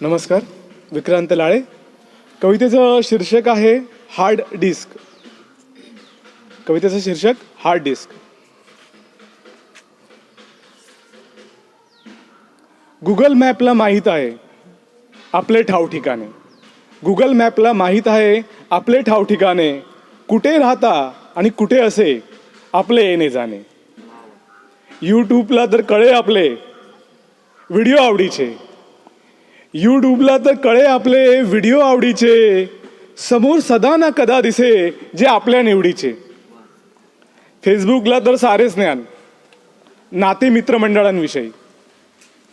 नमस्कार विक्रांत लाळे. कवितेचं शीर्षक आहे हार्ड डिस्क कवितेचं शीर्षक हार्ड डिस्क गुगल मॅपला माहीत आहे आपले ठाव ठिकाणे. गुगल मॅपला माहीत आहे आपले ठाव ठिकाणे. कुठे राहता आणि कुठे असे आपले येणे जाणे. यूट्यूबला तर कळे आपले. व्हिडिओ आवडीचे. यूट्यूबला तर कळे आपले व्हिडिओ आवडीचे. समोर सदा ना कदा दिसे जे आपल्या निवडीचे. फेसबुकला तर सारेच ज्ञान. नाते मित्रमंडळांविषयी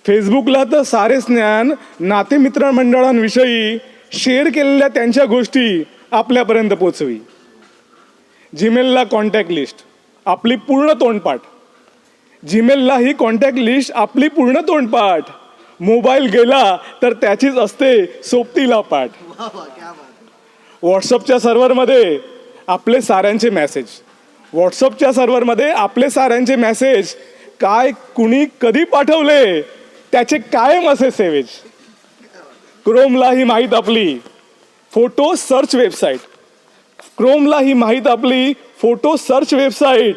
फेसबुकला तर सारेच ज्ञान नाते मित्रमंडळांविषयी शेअर केलेल्या त्यांच्या गोष्टी आपल्यापर्यंत पोचवी जीमेलला कॉन्टॅक्ट लिस्ट आपली पूर्ण तोंडपाठ. जीमेलला ही कॉन्टॅक्ट लिस्ट आपली पूर्ण तोंडपाठ. मोबाईल गेला तर त्याचीच असते सोबतीला पाठ. व्हॉट्सअपच्या सर्व्हरमध्ये आपले साऱ्यांचे मेसेज. व्हॉट्सअपच्या सर्व्हरमध्ये आपले साऱ्यांचे मेसेज काय कुणी कधी पाठवले त्याचे कायम असे सेवेज. क्रोमला ही माहीत आपली फोटो सर्च वेबसाईट. क्रोमला ही माहीत आपली फोटो सर्च वेबसाईट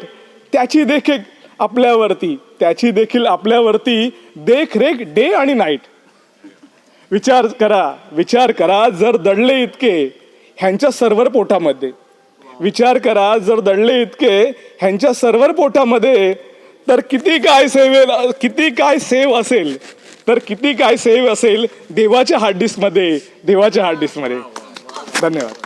त्याची देखील आपल्यावरती. त्याची देखील आपल्यावरती देखरेख डे आणि नाईट. विचार करा विचार करा जर दडले इतके ह्यांच्या सर्वर पोटामध्ये. विचार करा जर दडले इतके ह्यांच्या सर्वर पोटामध्ये तर किती काय सेवेल किती काय सेव असेल तर किती काय सेव असेल देवाच्या हार्ड डिस्कमध्ये देवाच्या हार्ड डिस्कमध्ये धन्यवाद.